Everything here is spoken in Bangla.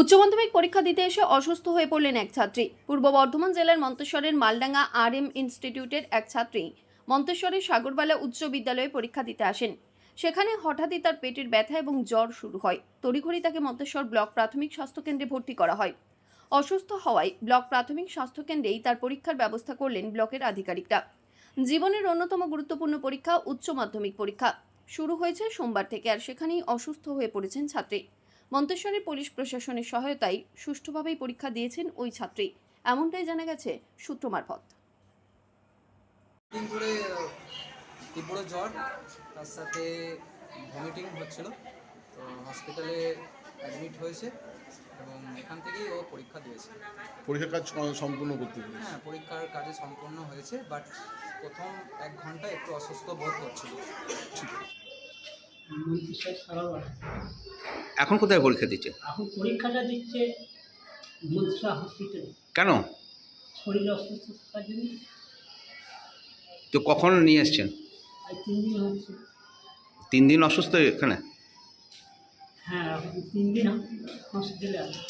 উচ্চ মাধ্যমিক পরীক্ষা দিতে এসে অসুস্থ হয়ে পড়লেন এক ছাত্রী। পূর্ব বর্ধমান জেলার মন্তেশ্বরের মালডাঙ্গা আর এম ইনস্টিটিউটের এক ছাত্রী। মন্তেশ্বরের সাগরবালা উচ্চ বিদ্যালয়ে পরীক্ষা দিতে আসেন। সেখানে হঠাৎই তার পেটের ব্যথা এবং জ্বর শুরু হয়। তড়িঘড়ি তাকে মন্তেশ্বর ব্লক প্রাথমিক স্বাস্থ্যকেন্দ্রে ভর্তি করা হয়। অসুস্থ হওয়ায় ব্লক প্রাথমিক স্বাস্থ্যকেন্দ্রেই তার পরীক্ষার ব্যবস্থা করলেন ব্লকের আধিকারিকরা। জীবনের অন্যতম গুরুত্বপূর্ণ পরীক্ষা উচ্চ মাধ্যমিক পরীক্ষা। শুরু হয়েছে সোমবার থেকে আর সেখানেই অসুস্থ হয়ে পড়েছেন ছাত্রী। মন্তেশ্বরের পুলিশ প্রশাসনের সহায়তায় সুষ্ঠুভাবেই পরীক্ষা দিয়েছেন ওই ছাত্রী। এমনটাই জানা গেছে সূত্র মারফত। তীব্র জ্বর তার সাথে ভমিটিং হচ্ছিল। তো হসপিটালে অ্যাডমিট হয়েছে এবং এখান থেকেই ও পরীক্ষা দিয়েছে। পরীক্ষার কাজ সম্পূর্ণ করতে পেরেছি? হ্যাঁ পরীক্ষার কাজে সম্পূর্ণ হয়েছে বাট প্রথম এক ঘণ্টা একটু অসুস্থ বোধ করছিল এখন কোথায় পরীক্ষা দিচ্ছে? এখন পরীক্ষাটা দিচ্ছে হসপিটালে কেন? শরীর অসুস্থতার জন্য। তো কখন নিয়ে এসছেন? তিন দিন হচ্ছে। তিন দিন অসুস্থ এখানে? হ্যাঁ তিন দিন হসপিটালে আছে।